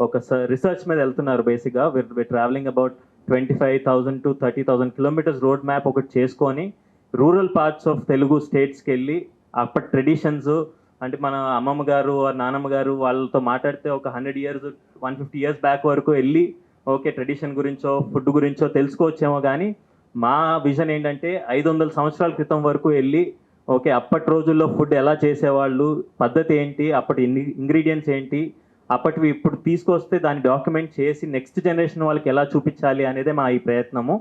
ఒక రీసెర్చ్ మీద వెళ్తున్నారు బేసిక్గా we're travelling about twenty five thousand to thirty thousand kilometres road map ఒకటి చేసుకొని రూరల్ పార్ట్స్ ఆఫ్ తెలుగు స్టేట్స్కి వెళ్ళి అప్పటి ట్రెడిషన్స్ అంటే మన అమ్మమ్మ గారు ఆ నానమ్మ గారు వాళ్ళతో మాట్లాడితే ఒక hundred years one fifty years back వరకు వెళ్ళి ఓకే ట్రెడిషన్ గురించో ఫుడ్ గురించో తెలుసుకోవచ్చేమో కానీ మా విజన్ ఏంటంటే ఐదు వందల సంవత్సరాల క్రితం వరకు వెళ్ళి ఓకే అప్పటి రోజుల్లో ఫుడ్ ఎలా చేసేవాళ్ళు పద్ధతి ఏంటి అప్పటి ఇంగ్రీడియంట్స్ ఏంటి అప్పటివి ఇప్పుడు తీసుకొస్తే దాన్ని డాక్యుమెంట్ చేసి నెక్స్ట్ జనరేషన్ వాళ్ళకి ఎలా చూపించాలి అనేదే మా ఈ ప్రయత్నము.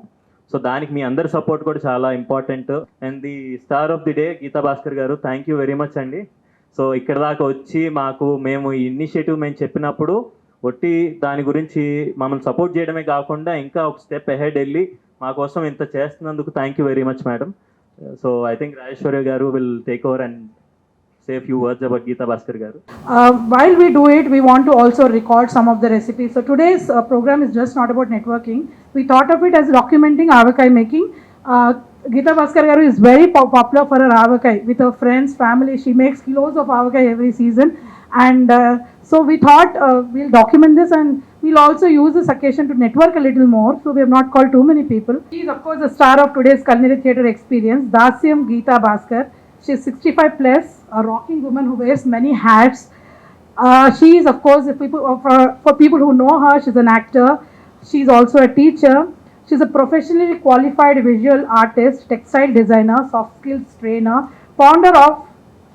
సో దానికి మీ అందరి సపోర్ట్ కూడా చాలా important and the star of the day Geetha Bhaskar garu thank you very much అండి. సో ఇక్కడ దాకా వచ్చి మాకు మేము ఈ ఇనిషియేటివ్ మేము చెప్పినప్పుడు ఒట్టి దాని గురించి మమ్మల్ని సపోర్ట్ చేయడమే కాకుండా ఇంకా ఒక స్టెప్ అహెడ్ వెళ్ళి మా కోసం ఇంత చేస్తున్నందుకు thank you very much madam so I think Rajeswari garu will take over and say a few words about Geeta Bhaskar garu? Uh, while we do it, we want to also record some of the recipes. So today's uh, program is just not about networking. We thought of it as documenting avakai making. Uh, Geeta Bhaskar garu is very popular for her avakai with her friends, family. She makes kilos of avakai every season. And uh, so we thought uh, we'll document this and we'll also use this occasion to network a little more. So we have not called too many people. She is, of course, the star of today's culinary theatre experience, Dasyam Geeta Bhaskar. She's 65 plus a rocking woman who wears many hats. Uh, she is, of course, people, uh, for, for people who know her, she's an actor. She's also a teacher. She's a professionally qualified visual artist, textile designer, soft skills trainer, founder of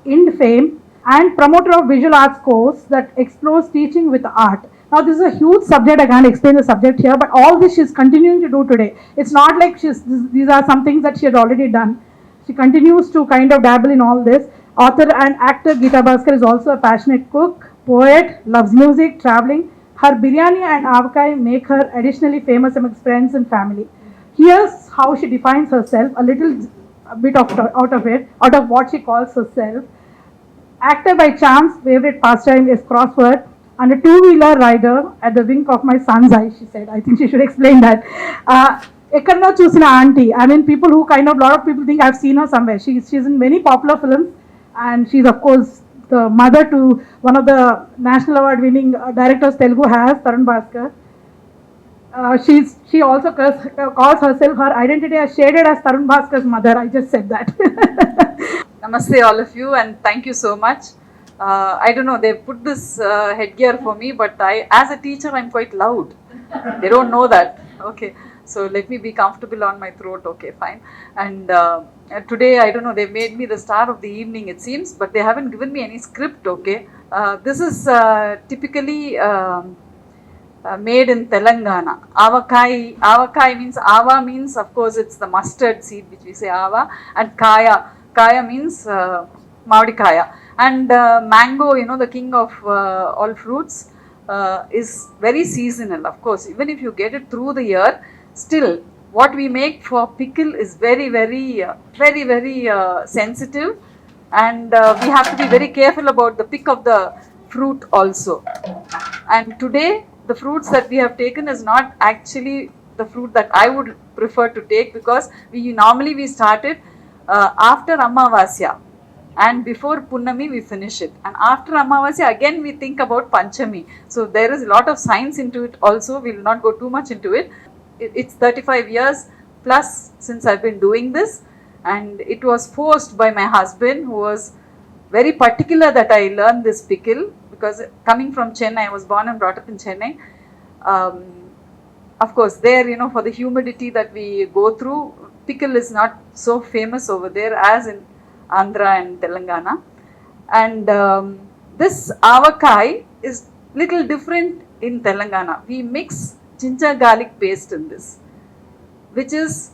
Ind Fame, and promoter of visual arts course that explores teaching with art. Now, this is a huge subject. I can't explain the subject here, but all this she's continuing to do today. It's not like she's, these are some things that she had already done. She continues to kind of dabble in all this. Author and actor Geeta Bhaskar is also a passionate cook, poet, loves music, traveling. Her biryani and avakai make her additionally famous amongst friends and family. Here's how she defines herself, a little bit of, out of it, out of what she calls herself. Actor by chance, favorite pastime is crossword, and a two-wheeler rider at the wink of my son's eye, she said. I think she should explain that. Uh, ఎక్కడో చూసిన aunty I mean people who kind of lot of people think I've seen her somewhere she she's in many popular films and she's of course the mother to one of the national award winning uh, directors Telugu has, Tarun Bhaskar. Uh, she's, she also calls, calls herself her identity as shaded as Tarun Bhaskar's mother. I just said that. Namaste, all of you, and thank you so much. Uh, I don't know, they put this uh, headgear for me, but I, as a teacher, I'm quite loud. they don't know that. Okay so let me be comfortable on my throat. Okay, fine. And uh, today, I don't know, they made me the star of the evening, it seems, but they haven't given me any script. Okay, uh, this is uh, typically. Um, uh, made in Telangana. Avakai, avakai means ava means of course it's the mustard seed which we say ava, and kaya, kaya means uh, maudikaya, and uh, mango. You know the king of uh, all fruits uh, is very seasonal. Of course, even if you get it through the year, still what we make for pickle is very very uh, very very uh, sensitive and uh, we have to be very careful about the pick of the fruit also and today the fruits that we have taken is not actually the fruit that i would prefer to take because we normally we started uh, after amavasya and before Punnami we finish it. And after Amavasya again we think about Panchami. So there is a lot of science into it also. We will not go too much into it. It. It's 35 years plus since I've been doing this and it was forced by my husband who was very particular that I learn this pickle because coming from Chennai, I was born and brought up in Chennai. Um, of course, there, you know, for the humidity that we go through, pickle is not so famous over there as in Andhra and Telangana. And um, this avakai is little different in Telangana. We mix ginger garlic paste in this, which is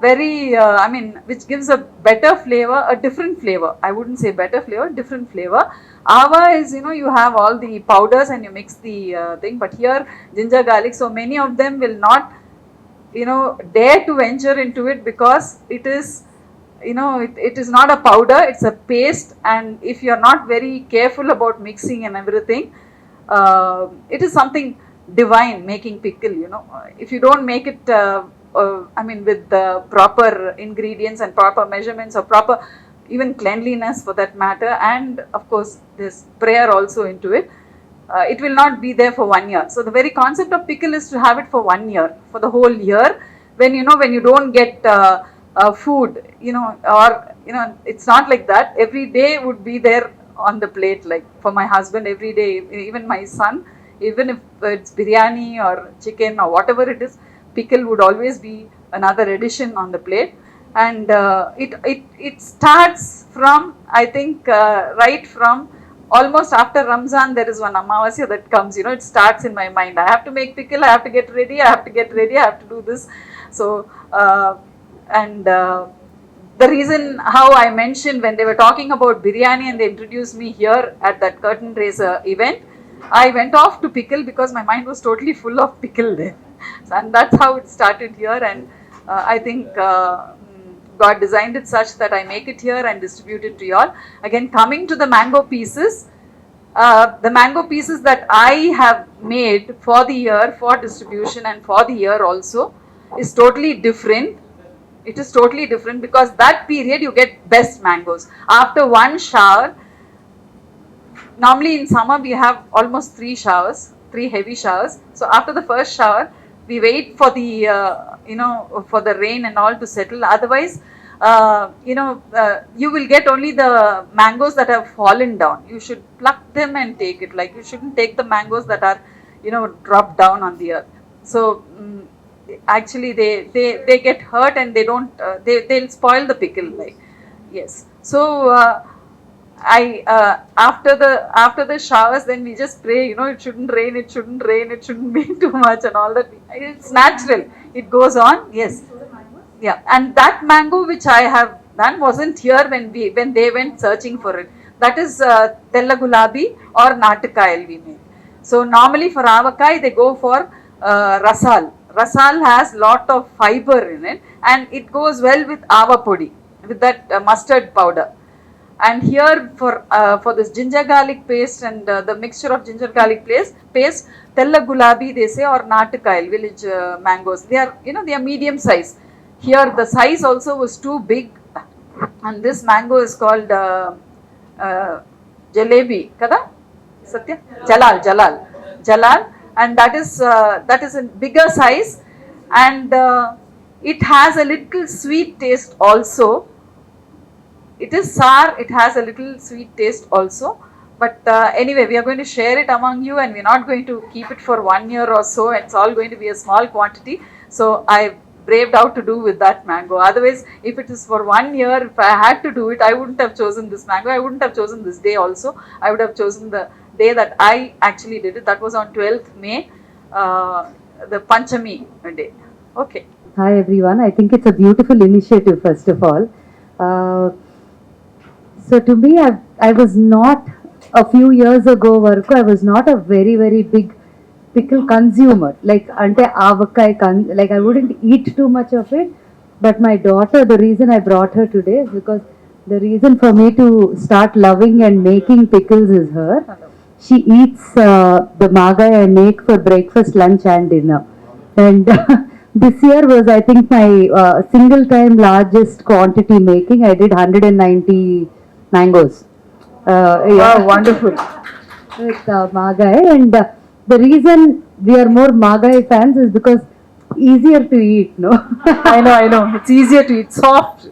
very, uh, I mean, which gives a better flavor, a different flavor. I wouldn't say better flavor, different flavor. Ava is, you know, you have all the powders and you mix the uh, thing, but here ginger garlic, so many of them will not, you know, dare to venture into it because it is, you know, it, it is not a powder, it's a paste, and if you're not very careful about mixing and everything, uh, it is something divine making pickle, you know. If you don't make it, uh, uh, I mean, with the proper ingredients and proper measurements or proper even cleanliness for that matter, and of course, there's prayer also into it. uh, it will not be there for one year. So the very concept of pickle is to have it for one year, for the whole year. When you know when you don't get uh, uh, food, you know, or you know, it's not like that. Every day would be there on the plate. Like for my husband, every day, even my son, even if it's biryani or chicken or whatever it is, pickle would always be another addition on the plate. And uh, it it it starts from I think uh, right from almost after Ramzan, there is one Amavasya that comes, you know, it starts in my mind. I have to make pickle, I have to get ready, I have to get ready, I have to do this. So, uh, and uh, the reason how I mentioned when they were talking about biryani and they introduced me here at that curtain raiser event, I went off to pickle because my mind was totally full of pickle there. And that's how it started here. And uh, I think uh, mm, God designed it such that I make it here and distribute it to you all. Again, coming to the mango pieces, uh, the mango pieces that I have made for the year for distribution and for the year also is totally different. It is totally different because that period you get best mangoes. After one shower, normally in summer we have almost three showers, three heavy showers. So after the first shower, we wait for the uh, you know for the rain and all to settle. Otherwise, uh, you know uh, you will get only the mangoes that have fallen down. You should pluck them and take it. Like you shouldn't take the mangoes that are you know dropped down on the earth. So. mm actually they they they get hurt and they don't uh, they they'll spoil the pickle like yes so uh, i uh, after the after the showers then we just pray you know it shouldn't rain it shouldn't rain it shouldn't be too much and all that. It's natural. It goes on yes. Yeah and that mango which i have done wasn't here when we when they went searching for it. That is uh, gulabi or natakayal we made. So normally for avakai they go for uh, rasal. Rasal has lot of fiber in it and it goes well with ava podi with that uh, mustard powder and here for uh, for this ginger garlic paste and uh, the mixture of ginger garlic paste paste tella gulabi they say or natakayal village uh, mangoes. They are you know they are medium size. Here the size also was too big. And this mango is called uh, uh, jalebi kada? Satya? Jalal jalal. Jalal. And that is uh, that is a bigger size. And uh, it has a little sweet taste also it is sour it has a little sweet taste also. But uh, anyway we are going to share it among you and we're not going to keep it for one year or so. It's all going to be a small quantity. So i braved out to do with that mango. Otherwise if it is for one year if i had to do it i wouldn't have chosen this mango. I wouldn't have chosen this day also. I would have chosen the day that i actually did it. That was on 12th may uh, the panchami day. Okay. Hi everyone. I think it's a beautiful initiative, first of all. Uh, so to me, I, I was not a few years ago, Varko, I was not a very very big pickle consumer. Like ante avakai, con- like I wouldn't eat too much of it. But my daughter, the reason I brought her today is because the reason for me to start loving and making pickles is her. She eats uh, the magai I make for breakfast, lunch, and dinner. And this year was, I think, my uh, single time largest quantity making. I did 190 mangoes. Uh, yeah. wow wonderful With uh, magai. And uh, the reason we are more magai fans is because easier to eat, no? i know i know it's easier to eat soft